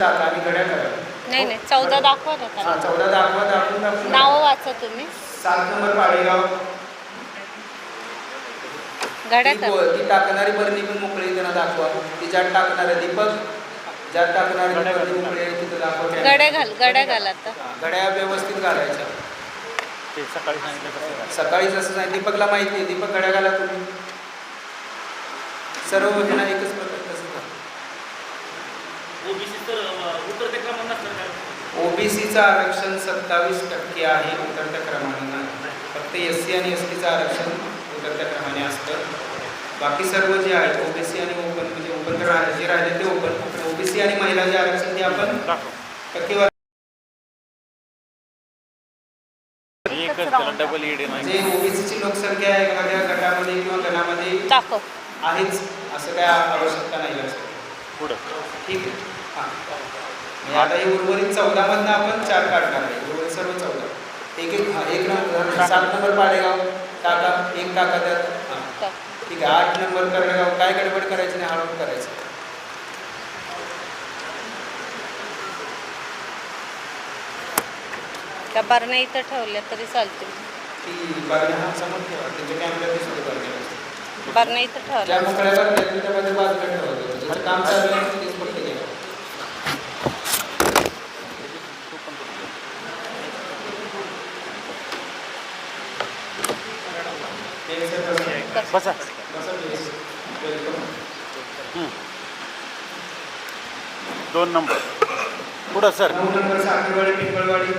नाही नाही चौदा दाखवा ना हा त्याला चौदा दाखवा दाखवून दाखवून. नावं वाचा तुम्ही. सात नंबर पाडेगाव. घड्या ती टाकणारी बरणी पण मोकळी त्यांना दाखवा. ती ज्यात टाकणारे दीपक. ज्यात टाकणारी बरणी मोकळी आहे तिथं दाखवा. गड्या घाल गड्या घाल आता. घड्या व्यवस्थित घालायच्या. ते सकाळी? सकाळी जसं दीपकला माहिती आहे दीपक घड्या घाला तुम्ही. सर्व ह्यांना एकच प्रकार तसं ओबीसी तर अं, उतरत्या क्रमांक नसणार कारण ओबीसीचं आरक्षण सत्तावीस टक्के आहे उतरत्या क्रमाने नाही. फक्त एस सी आणि एस टीचं आरक्षण उतरत्या क्रमाने असतं. बाकी सर्व जे आहेत ओबीसी आणि ओपन म्हणजे ओपन जे राहिले ते ओपन. ओबीसी आणि महिला जे आरक्षण ते आपण टक्केवारी ओबीसीची लोकसंख्या एखाद्या गटामध्ये किंवा गणामध्ये आहेच असं काय आवश्यकता नाही लक्षात पुढं. ठीक आहे. हां. म्हणजे आता हे उर्वरित चौदामधनं आपण चार काढणार आहे. उर्वरित सर्व चौदा. एक एक हां एक नंबर सात नंबर पाडेगाव टाका एक टाका त्यात. हां. ठीक आहे आठ नंबर करडेगाव काय गडबड करायची नाही हळूहळू करायचं? त्या बरण्या इथं ठेवल्या तरी चालतील. बरण्या इथं ठेवल्या. मोकळ्या करतात त्याच्यामध्ये बाजूला ठेवायचं ज्याचं काम चालू आहे तेच फक्त घ्या एक सेकंद. कर. बसा बसा please. Welcome. हं. दोन नंबर पुढं सर नऊ नंबर साखरवाडी पिंपळवाडी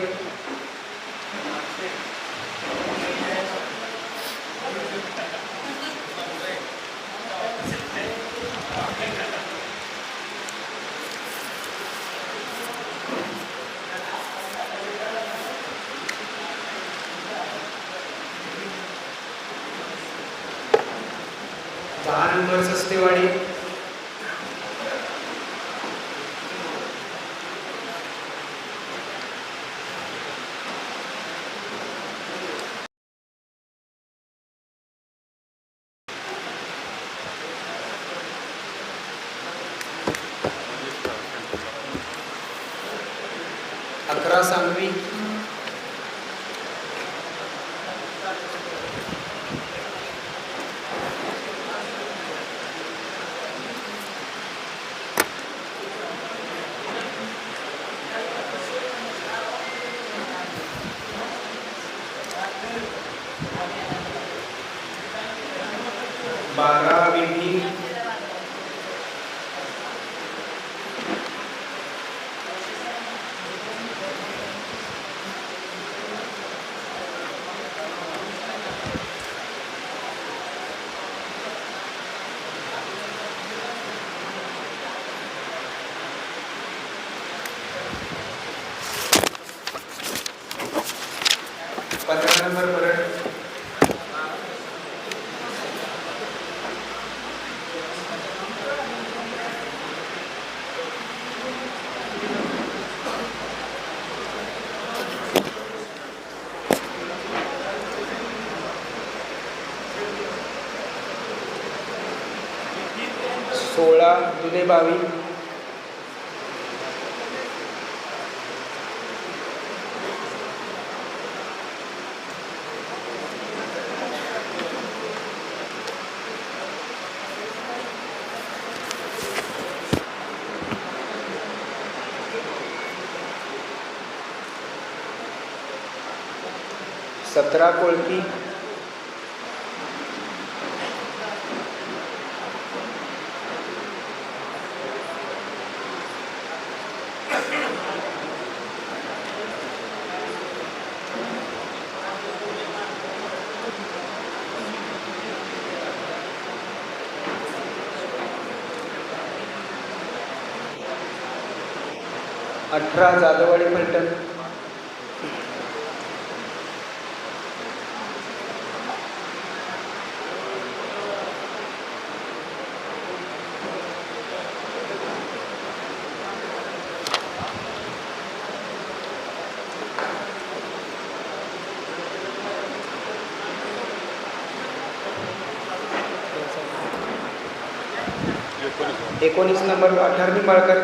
बारा विंडी पंधरा नंबर परत सोळा जुलै सतरा कोळपी अठरा जाधववाडी फलटण. एकोणीस नंबर अठरणी निंबाळकर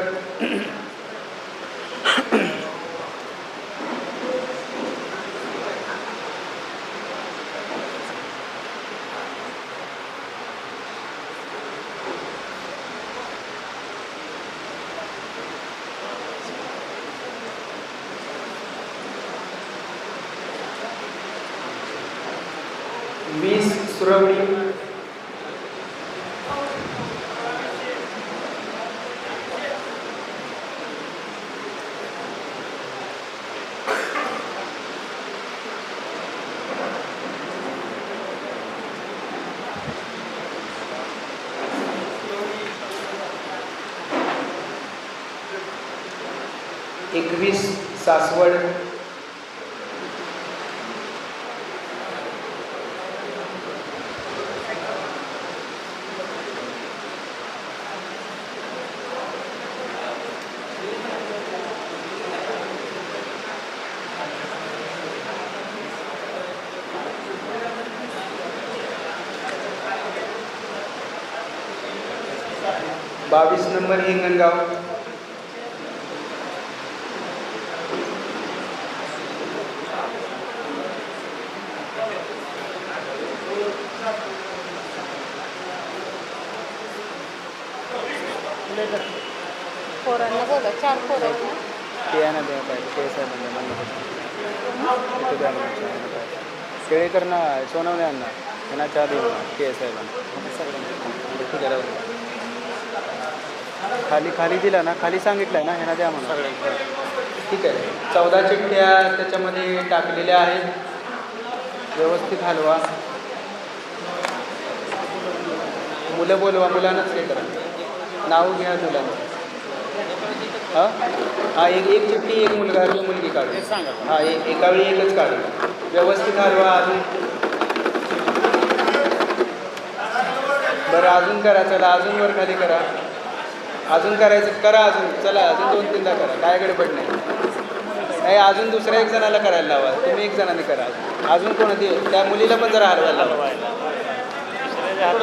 वीस सुरवणी एकवीस सासवड. बावीस नंबर हिंगणगाव पोरांना बघा चार पोरं आहेत ना ते आहे ना द्या पाहिजे ते साहेबांना म्हणलं होतं. इथं द्या ना सोनवणे यांना त्यांना चहा देऊ के एस साहेबांना ठीक आहे खाली खाली दिला ना खाली सांगितलं ना ह्यांना द्या म्हणून. ठीक आहे. चौदा चिठ्ठ्या त्याच्यामध्ये टाकलेल्या आहेत. व्यवस्थित हलवा. मुलं बोलवा मुलांनाच हे करा. नाव घ्या मुलांचं हां? हा एक एक चिठ्ठी एक मुलगा किंवा मुलगी काढू सांगा. हा एक एका वेळी एकच काढू व्यवस्थित हलवा अजून. बरं अजून करा चला अजून वर खाली करा. अजून करायचं करा अजून चला अजून दोन तीनदा करा काय गडबड नाही. नाही अजून दुसऱ्या एक जणाला करायला लावा तुम्ही एक जणाने करा. अजून कोणती? त्या मुलीला पण जरा हलवायला लावा.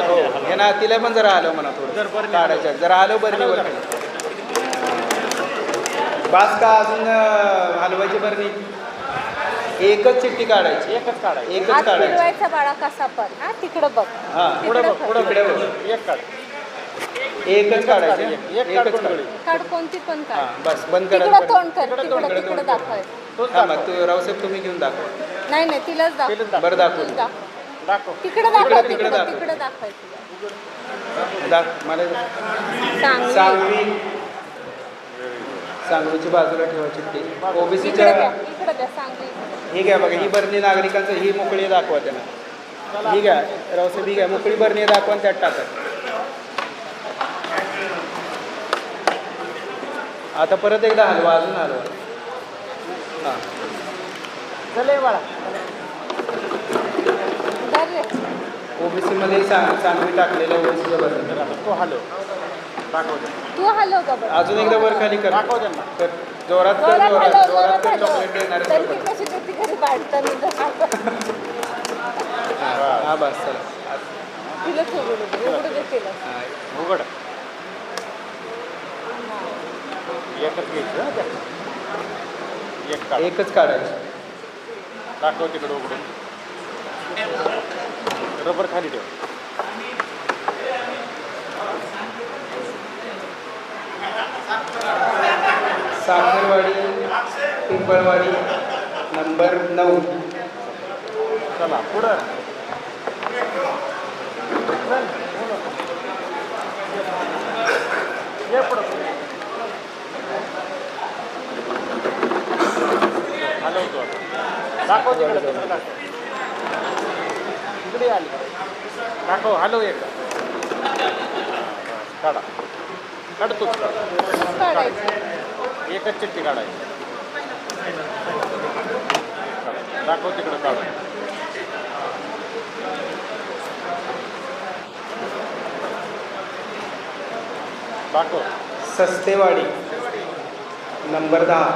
हो हे ना तिला पण जरा हलव म्हणा थोडं. काढायच्या जरा हलव बरणीवर बास का अजून हलवायची बरणी एकच चिठ्ठी काढायची. एकच काढायची. एकच हात काढायची. फिरवायचा बाळा कसा पण. हा तिकडं बघ. हा पुढे बघ पुढे इकडे बघ एक काढ. एकच काढायची. एक- एक एकच काढ. काढायची कोणगळी. काढ कोणती पण हा काढ बस बंद तिकडं करायचं तोंड कर. तिकडं तिकडं तोंड कर, तिकडं तोंड दाखवाय तोच हा दाखव. मग तू रावसाहेब तुम्ही घेऊन दाखवा. नाही नाही तिलाच दाखव. तिलाच दाखव. बरं दाखव. तूच दाखव. दाखव. तिकडं दाखव तिकडं तिकडं दाखव. तिकडं दाखवाय तिला. दाख मला सांगली. सांगवी सांगवीची बाजूला ठेवा चिठ्ठी इकडे ओबीसीच्या ही घ्या बघा ही बरणी नागरिकांचं ही मोकळी दाखवा त्यांना. ही घ्या रावसाहेब ही घ्या मोकळी बरणी दाखवा त्यात टाका. आता परत एकदा हलवा अजून हलवा. हां. रे. ओबीसीमध्ये सांग सांगवी टाकलेल्या ओबीसीच्या बरणी. तो हलो दाखव दे तू हलव का बरं? अजून एकदा वर खाली कर. दाखव त्यांना कर जोरात कर जोरात जोरात हलव, जोरात कर हलव. चॉकलेट देणार तरी ती कशी देते घरी बाळताना हा बस चला. तिला उघडू हा. एकच घ्यायचं हं. एक काढ. एकच काढायची. दाखव तिकडे उघडून. रबर खाली ठेव. साखरवाडी पिंपळवाडी नंबर नऊ. चला पुढं. ये पुढं. हलवतो आता दाखव तिकडे तिकडे दाखव. इकडे आली दाखव हॅलो एक. काढा काढतोच एकच चिठ्ठी काढायची. दाखव तिकडं काढ दाखव. सस्तेवाडी नंबर दहा.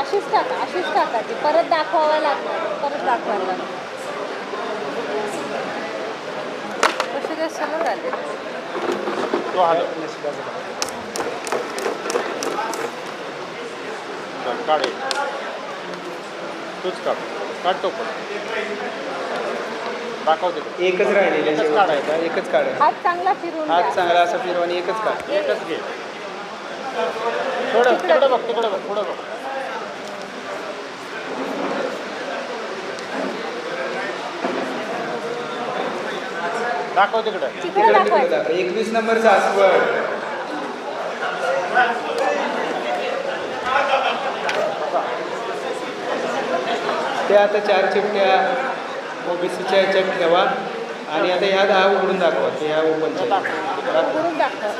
अशीच टाका अशीच टाका ती. परत दाखवावं लागणार परत दाखवायला लागणार. काय सलग आले तो चल काढ. तूच काढ. काढतो पण दाखव तिकडे एकच राहिलेले एकच काढायचं. एकच काढायचं हात चांगला फिरून हात. चांगला असा फिरवानी एकच काढ. एकच घे. थोडं तिकडे. बघ तिकडे बघ पुढं बघ. दाखव तिकडं. तिकडे दाखव. एकवीस नंबर सासवड त्या आता चार चिमट्या ओबीसीच्या ह्याच्यात ठेवा. आणि आता ह्या दहा उघडून दाखवा. ते ह्या ओपनच्या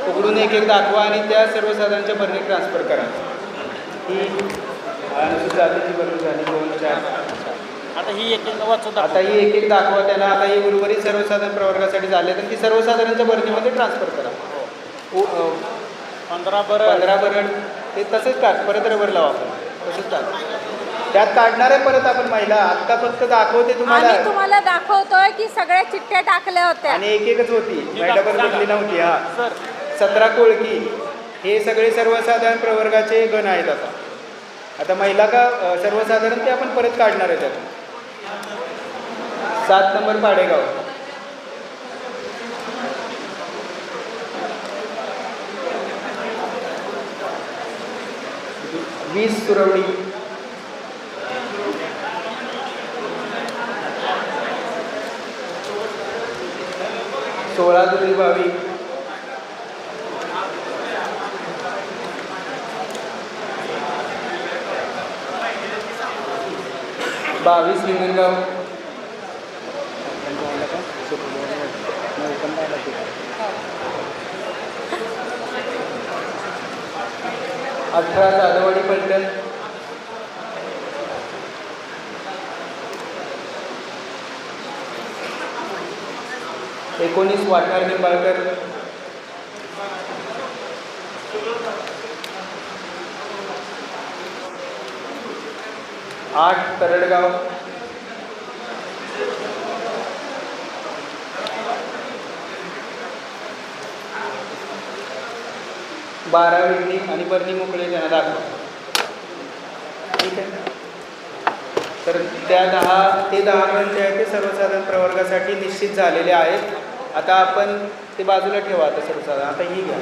उघडून एक एक दाखवा आणि त्या सर्वसाधारणच्या भरणी ट्रान्सफर करा. ही अनुसूचित जातीची भरणी झाली. दोन चार. आता ही एक एक वाचून. आता ही एक एक दाखवा त्यांना. आता ही उर्वरित सर्वसाधारण प्रवर्गासाठी झाले तर ती सर्वसाधारणच्या भरणीमध्ये ट्रान्सफर करा. उ- अ, पंधरा बरं पंधरा बरड ते तसंच टाक. परत रबर लावा आपण. तसंच टाक. त्यात काढणार आहे परत आपण महिला. आत्ता फक्त दाखवते तुम्हाला. आम्ही तुम्हाला दाखवतोय की सगळ्या चिठ्ठ्या टाकल्या होत्या. आणि एक एकच होती. डबल बदली नव्हती हा. सर. सतरा कोळकी. हे सगळे सर्वसाधारण प्रवर्गाचे गण आहेत आता. आता महिला का सर्वसाधारण ते आपण परत काढणार आहे त्यात सात नंबर पाडेगाव. वीस सुरवणी. सोळा दुरी बावी. बावीस हिंगणगाव अठरा जानेवारी पर्यंत. एकोणीस वाटणार निंबाळकर. आठ तरडगाव. बारा विडणी आणि बर्नी मोकळे त्यांना दाखवा. ठीक आहे तर त्या दहा ते दहा गण जे आहेत ते सर्वसाधारण प्रवर्गासाठी निश्चित झालेले आहेत. आता आपण ते बाजूला ठेवा आता सर्वसाधारण. आता ही घ्या.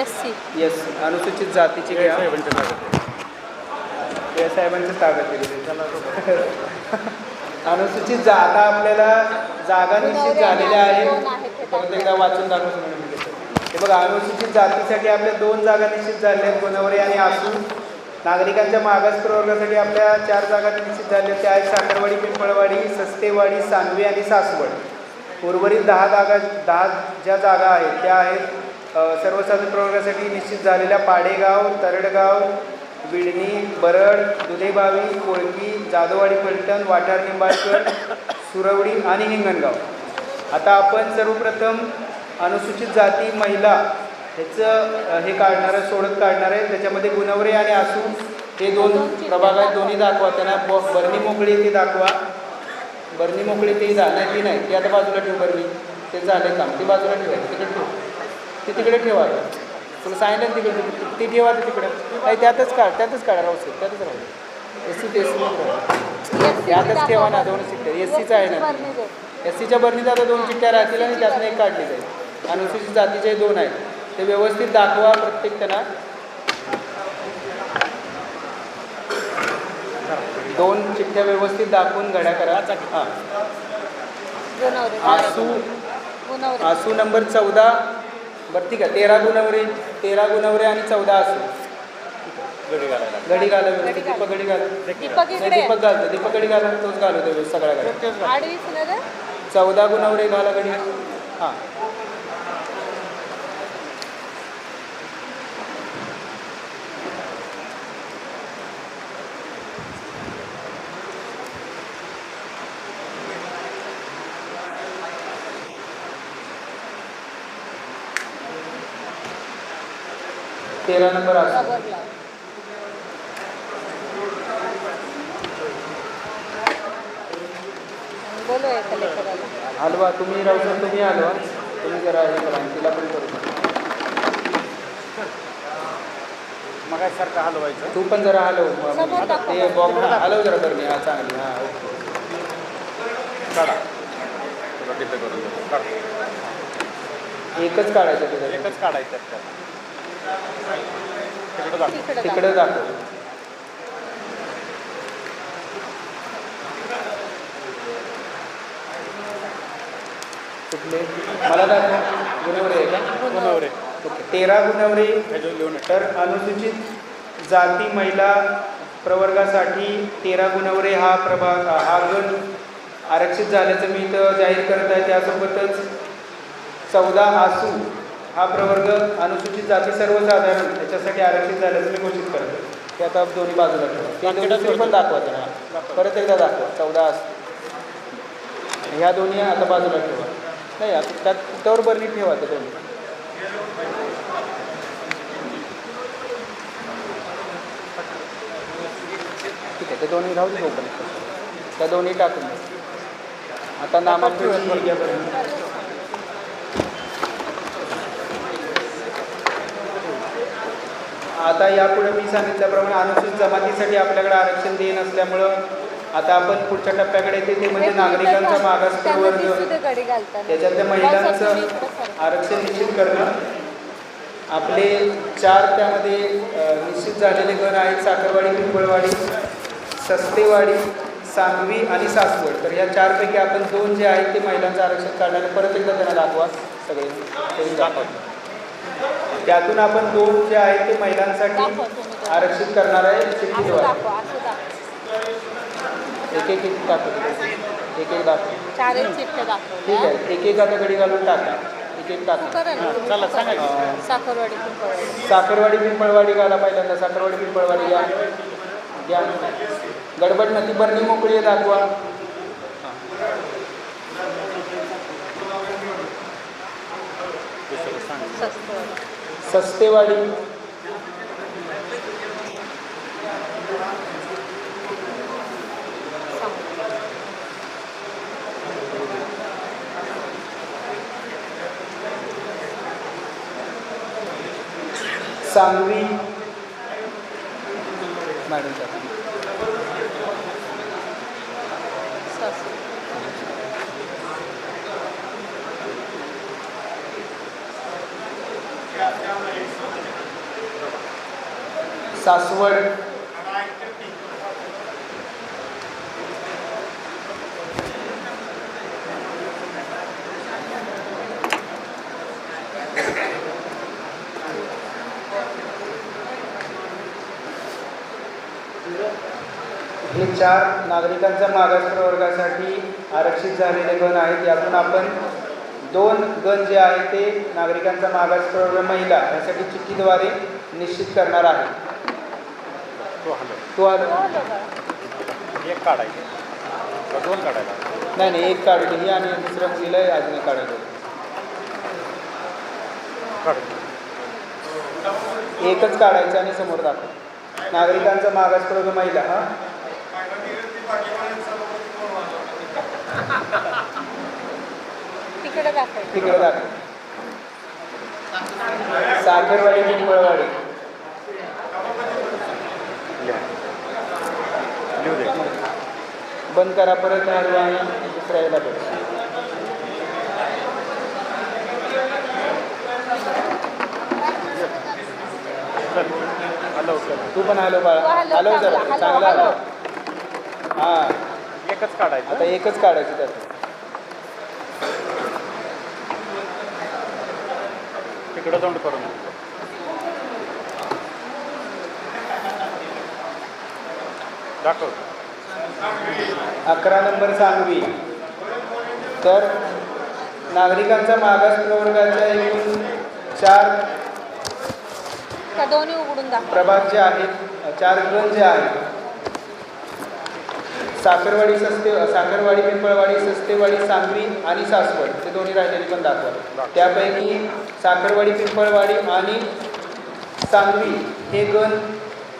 एस सी येस अनुसूचित जातीची घ्या. साहेबांच्या जागेत. या साहेबांचं ताकद दिली. अनुसूचित जा आता आपल्याला जागा निश्चित झालेल्या आहेत. परत एकदा वाचून घेतो. हे बघा अनुसूचित जातीसाठी आपल्या दोन जागा निश्चित झाल्या आहेत. गोदावरी आणि आसू नागरिकांच्या मागास प्रवर्गासाठी आपल्या चार जागा निश्चित झाल्या त्या आहेत साखरवाडी पिंपळवाडी सस्तेवाडी सांगवी आणि सासवड. उर्वरित दहा जागा दहा ज्या जागा आहेत त्या आहेत सर्वसाधारण प्रवर्गासाठी निश्चित झालेल्या पाडेगाव तरडगाव विडणी बरड दुधेबावी कोळकी जाधववाडी फलटण वाठार निंबाळकर सुरवडी आणि हिंगणगाव. आता आपण सर्वप्रथम अनुसूचित जाती महिला ह्याचं हे काढणार आहे सोडत काढणार आहे. त्याच्यामध्ये गुणवरे आणि आसू हे दोन प्रभाग आहेत. दोन्ही दाखवा. त्यांना ब बरणी मोकळी ती दाखवा. बरणी मोकळी ती नाही ती नाही ती आता बाजूला ठेव बरणी ते झाले काम. ती बाजूला ठेवायची तिकडे ठेव. ती तिकडे ठेवा. तुला सांगितलं तिकडे ती- ठेवा तिकडे. नाही त्यातच काढ त्यातच काढा. राहू शकत त्यातच राहू एस सी ते एस सी त्यातच ठेवा ना दोन चिठ्ठ्या एस सीचं आहे ना. एस सीच्या बरणीत आता दोन चिठ्ठ्या राहतील आणि त्यातनं एक काढली जाईल. अनुसूचित जातीचे दोन आहेत. ते व्यवस्थित दाखवा प्रत्येक त्यांना. दोन चिठ्ठ्या व्यवस्थित दाखवून घड्या करा. हां. आसू. आसू नंबर चौदा. बरं ठीक आहे. तेरा गुणवरे तेरा गुणवरे आणि चौदा आसू. गडी घाला व्यवस्थित. दीपक गडी घाला. दीपक नाही इकडे दीपक घालतो. दीपक गडी घाला. तोच घालतो सगळ्या घाल. चौदा गुणवरे घाला गडी. हां. तेरा नंबर लेकराला हलवा तुम्ही राहू शकता तुम्ही हलवा तुम्ही जरा हे करा तिला पण करू शकता. मग काय सारखं हलवायचं तू पण जरा हलव म- म-. ते बॉक्स हलव जरा बरं हा चांगली हां ओके काढा तुला तिथे करून. काढ. एकच काढायचं तुझं एकच काढायचं. तिकडं कुठं कुठले? मला दाखवा गुणवरे आहे का? कोणावर ओके. तेरा लिहून आहे. तर अनुसूचित जाती महिला प्रवर्गासाठी तेरा गुणवरे हा प्रभाग हा गण आरक्षित झाल्याचं मी इथं जाहीर करत आहे. त्यासोबतच चौदा आसू हा प्रवर्ग अनुसूचित जाती सर्वसाधारण याच्यासाठी आरक्षित झाल्याचं मी घोषित करतो. ते आता दोन्ही बाजूला ठेवा. ते पण दाखवा त्यांना परत एकदा दाखवा. चौदा आसू ह्या दोन्ही आता बाजूला ठेवा. नाही आता त्यात त्यावर बरणी ठेवा त्या दोन्ही. ठीक आहे ते दोन्ही राहू दे त्या दोन्ही टाकून. आता नामांकन घ्या बरं आता यापुढे मी सांगितल्याप्रमाणे अनुसूचित जमातीसाठी आपल्याकडे आरक्षण देण असल्यामुळं आता आपण पुढच्या टप्प्याकडे येते ते म्हणजे नागरिकांचा मागास प्रवर्ग त्याच्यातल्या महिलांचं. आरक्षण निश्चित करणं. आपले चार त्यामध्ये निश्चित झालेले गण आहेत साखरवाडी पिंपळवाडी सस्तेवाडी सांगवी आणि सासवड. तर या चारपैकी आपण दोन जे आहेत ते महिलांचं आरक्षण काढणारे परत एकदा त्यांना दाखवा सगळे. त्यांनी दाखवा त्यातून आपण दोन जे आहेत ते महिलांसाठी. आरक्षित करणार आहे. दाखवा एक एक एक दाखवा. एक एक दाखवा. ठीक आहे. एक एक आता घडी घालून टाका. एक एक टाका. चला. सांगा. साखरवाडी पिंपळवाडी. साखरवाडी पिंपळवाडी घाला पहिल्यांदा साखरवाडी पिंपळवाडी घ्या. घ्या. गडबड नदी बरणी मोकळी आहे दाखवा दुसरं सांग सस्तेवाडी. सांगवी. मॅडम साहेब. सस्त सासवड. हे चार नागरिकांच्या मागास प्रवर्गासाठी आरक्षित झालेले गण आहेत यातून आपण दोन गण जे आहेत ते नागरिकांचा मागास प्रवर्ग महिला यासाठी चिठ्ठीद्वारे निश्चित करणार आहे. तो. एक काढायचं. दोन काढायला? नाही नाही एक काढली ही आणि दुसऱ्या मुलीला अजून एक काढायचं काढ एकच काढायचं आणि समोर दाखव. नागरिकांचा मागास प्रवर्ग महिला हा? तिकडे दाखवायचं तिकडे दाखव. साखरवाडी पिंपळवाडी लिहा लिहू दे. बंद करा परत हलवा आणि दुसऱ्या याला बघ. चल हलव चल तू पण हलव बाळा. हो, हलव जरा. चांगला, हलव हा. एकच काढायचं. आता एकच काढायची त्यात. तिकडं तोंड करून दाखव. अकरा नंबर सांगवी. तर नागरिकांचा मागास प्रवर्गाच्या एकूण चार का दोन्ही उघडून दाखवा. प्रभाग जे आहेत चार गण जे आहेत साखरवाडी सस्ते साखरवाडी पिंपळवाडी सस्तेवाडी सांगवी आणि सासवड ते दोन्ही राहिलेली पण दाखवा. त्यापैकी साखरवाडी पिंपळवाडी आणि सांगवी हे गण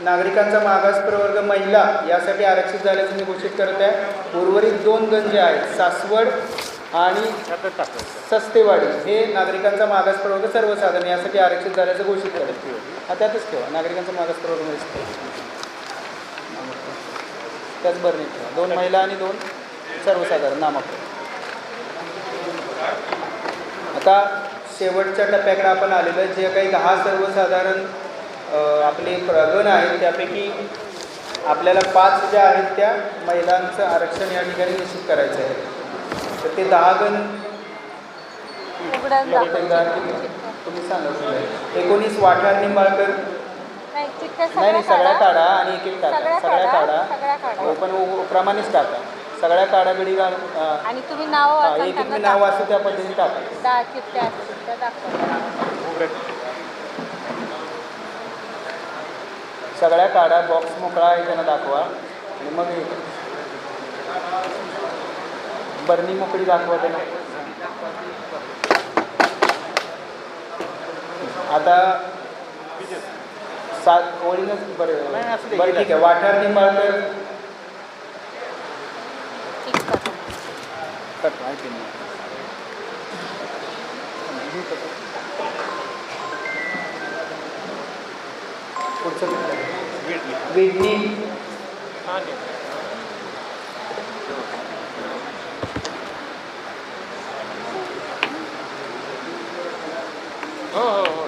नागरिकांचा मागास प्रवर्ग महिला यासाठी आरक्षित झाल्याचं मी घोषित करत आहे. उर्वरित दोन गण जे आहेत सासवड आणि सस्तेवाडी हे नागरिकांचा मागास प्रवर्ग सर्वसाधारण यासाठी आरक्षित झाल्याचं घोषित करत हा त्यातच ठेवा नागरिकांचा मागास प्रवर्ग त्याच बरणीत ठेवा. दोन महिला आणि दोन सर्वसाधारण नामांकन आता शेवटच्या टप्प्याकडे आपण आलेलो आहे. जे काही दहा सर्वसाधारण आपले प्रगण आहेत त्यापैकी आपल्याला पाच ज्या आहेत त्या महिलांचं आरक्षण या ठिकाणी निश्चित करायचं आहे. तर ते दहा गण तुम्ही सांगा. एकोणीस वाठार निंबाळकर नाही चिठ्ठ्या नाही नाही सगळ्या काढा. काढा आणि एक एक टाका. सगळ्या सगळ्या काढा, काढा. सगळ्या काढा. हो पण उ- प्रमाणेच टाका. सगळ्या काढा बिडी आणि तुम्ही नाव एक एक मी नाव. वाचू त्या पद्धतीने टाका. दहा चिठ्ठ्या असतील त्या दाखवा. उघडे. सगळ्या काढा बॉक्स मोकळा आहे त्यांना दाखवा. आणि मग हे बरणी मोकळी दाखवा त्यांना. आता सात ओळीनच बरं. असू बरं. ठीक आहे. वाठार निंबाळकर. कट माहिती नाही. पुढचं हां नाही हो हो.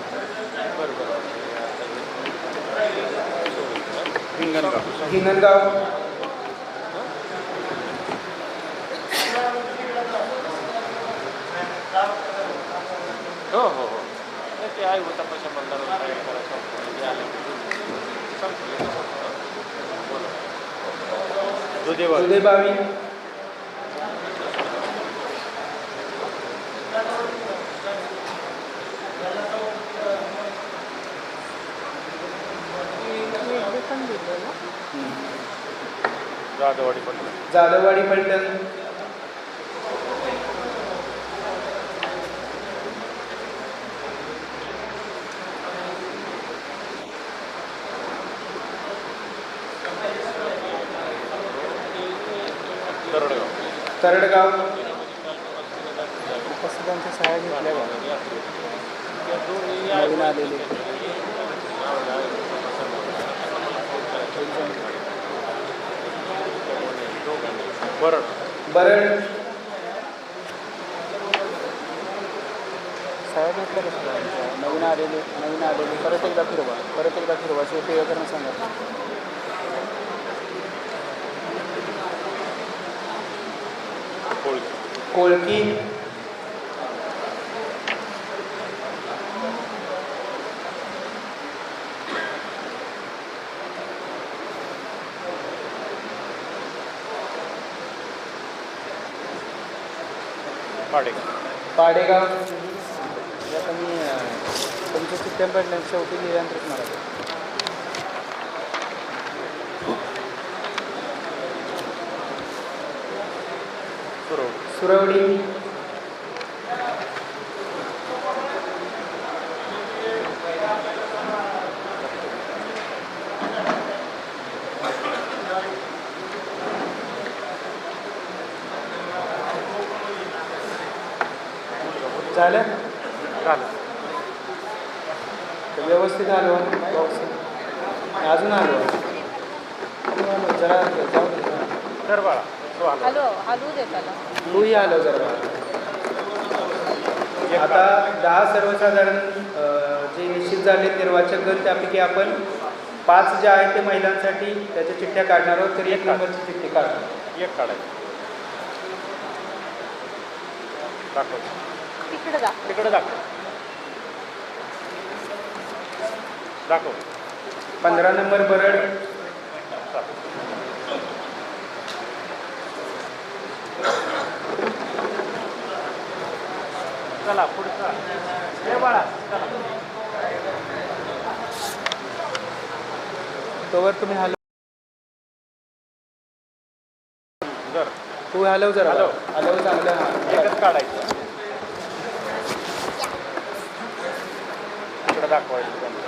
हिंगणगाव हिंगणगाव हो हो हो नाही, ते आहे होता पैसा मतदार करायचं जाधववाडी पण. जाधववाडी पलटण तरडगाव. उपस्थितांच्या सहाय्या घेतल्या नवीन आलेले. बरं. बरड सहाय्या घेतल्या कसं नवीन आलेले नवीन आलेले परत एकदा फिरवा परत एकदा फिरवा शेवटी करणं सांगा कोळकी. पाडेगाव पाडेगाव यात मी अं, तुमच्या चिठ्ठ्या पडल्या शेवटी लिहिल्यानंतरच मला सुरव सुरवडी व्यवस्थित आलो. बॉक्स अजून आलो. जरा जाऊ दे. बाळा तूही आलो जरा एक आता दहा सर्वसाधारण जे निश्चित झाले निर्वाचक गण त्यापैकी आपण पाच जे आहेत ते महिलांसाठी त्याच्या चिठ्ठ्या काढणार आहोत. तर एक नंबरची चिठ्ठी काढणार. एक काढायचं दाखव. तिकडे दाखव. तिकडे दाखव. दाखव. पंधरा नंबर बरड. चला पुढचा. हे बाळा चला. तोवर तुम्ही हलव. जर. तू हलव जरा. हलव. हलव चांगलं. हां एकच काढायचं. इकडे दाखवायचं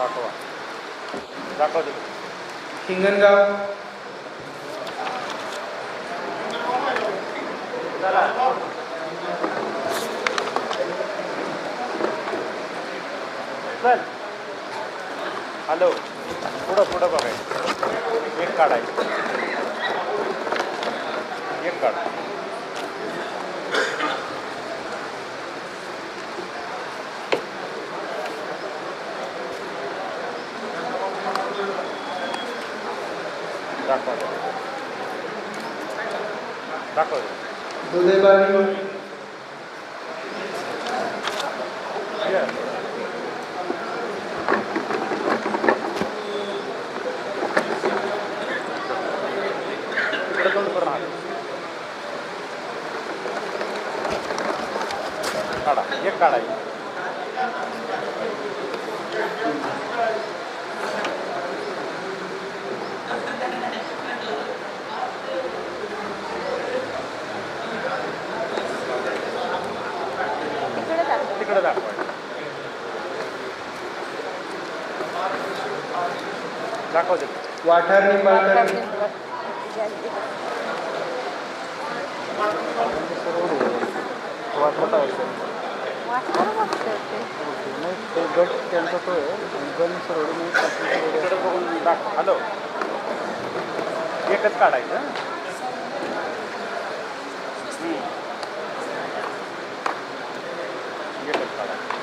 दाखवा. दाखव हिंगणगाव चल. हॅलो. पुढं पुढं बघायचं. एक काढायचं. एक काढ. রাখো রাখো দুধের বাড়ি पाठारणी पाठारणी निंबाळकर वाटणार बघतोय ते गट त्यांचा तो गण सरवडी दाखव हॅलो एकच काढायचं हं? हम्म. एकच काढायचं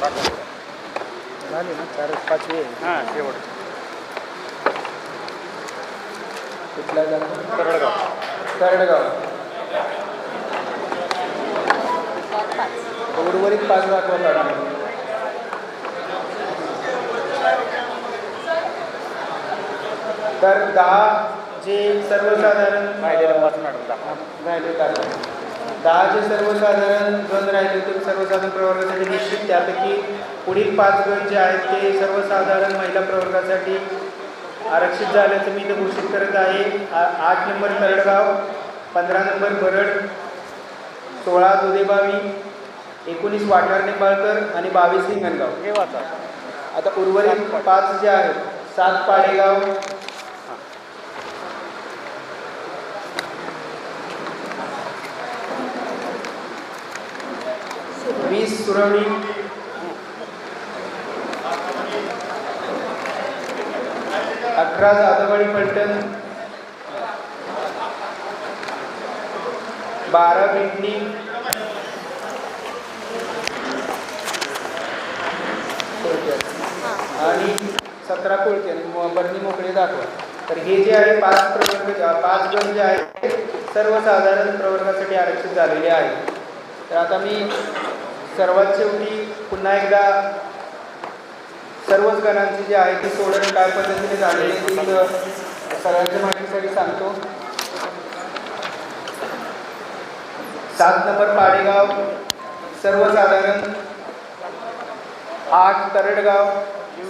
दाखव. झाले ना चार पाचवी हां शेवट कुठला दाखव तरडगाव. तरडगाव. पाच उर्वरित पाच दाखवा काढून तर दहा जे सर्वसाधारण राहिलेलं पाच मॅडम दाखवा. राहिले दाखवा दहा जे सर्वसाधारण गण राहिले ते सर्वसाधारण प्रवर्गासाठी निश्चित. त्यापैकी पुढील पाच गण जे आहेत ते सर्वसाधारण महिला प्रवर्गासाठी आरक्षित झाल्याचं मी इथं घोषित करत आहे. आठ नंबर तरडगाव पंधरा नंबर बरड सोळा दुधेबावी एकोणीस वाठार निंबाळकर आणि बावीस हिंगणगाव. हे वाचा. आता उर्वरित पाच जे आहेत सात पाडेगाव वीस सुरवणी अठरा जाधववाडी पलटण बारा बिडणी आणि सतरा कोळके आणि बरणी मोकळे दाखवा. तर हे जे आहे पाच प्रवर्ग पाच गण जे आहेत सर्वसाधारण प्रवर्गासाठी आरक्षित झालेले आहे तर आता मी सर्वात शेवटी पुन्हा एकदा सर्वच गणांची जी आहे ती सोडण काय पद्धतीने झालेली आहे ती सगळ्यांच्या माहितीसाठी सांगतो. सात नंबर पाडेगाव सर्वसाधारण आठ तरडगाव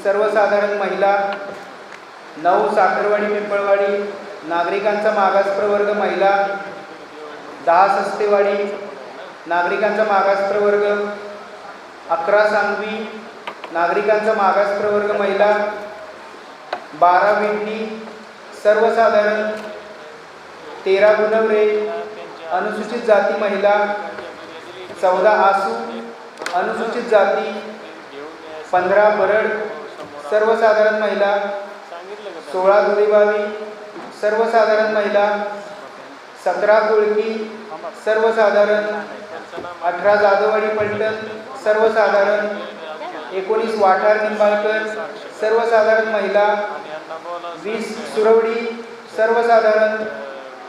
सर्वसाधारण महिला नऊ साखरवाडी पिंपळवाडी नागरिकांचा मागास प्रवर्ग महिला दहा सस्तेवाडी नागरिकांचा मागास प्रवर्ग अकरा सांगवी नागरिकांचा मागास प्रवर्ग महिला बारा विंडी सर्वसाधारण तेरा गुणवरे अनुसूचित जाती महिला चौदा आसू अनुसूचित जाती पंधरा बरड सर्वसाधारण महिला सोळा दुरेबावी सर्वसाधारण महिला सतरा कोळकी सर्वसाधारण अठरा जाधववाडी पलटण सर्वसाधारण एकोणीस वाठार निंबाळकर सर्वसाधारण महिला वीस सुरवडी सर्वसाधारण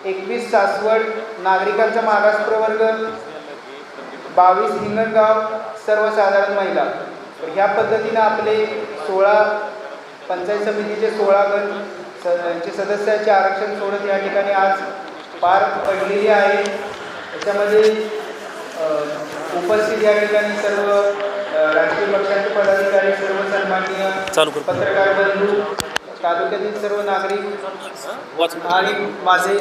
एकवीस सासवड नागरिकांचा मागास प्रवर्ग बावीस हिंगणगाव सर्वसाधारण महिला. तर ह्या पद्धतीनं आपले सोळा पंचायत समितीचे सोळा गण स यांचे सदस्याचे आरक्षण सोडत या ठिकाणी आज पार पडलेली आहे. त्याच्यामध्ये उपस्थित या ठिकाणी सर्व राजकीय पक्षांचे पदाधिकारी सर्व सन्माननीय पत्रकार बंधू तालुक्यातील सर्व नागरिक आणि माझे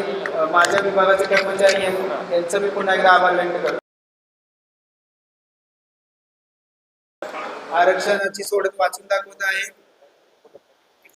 माझ्या विभागाचे कर्मचारी यांचं मी पुन्हा एकदा आभार व्यक्त करतो. आरक्षणाची सोडत वाचून दाखवत आहे.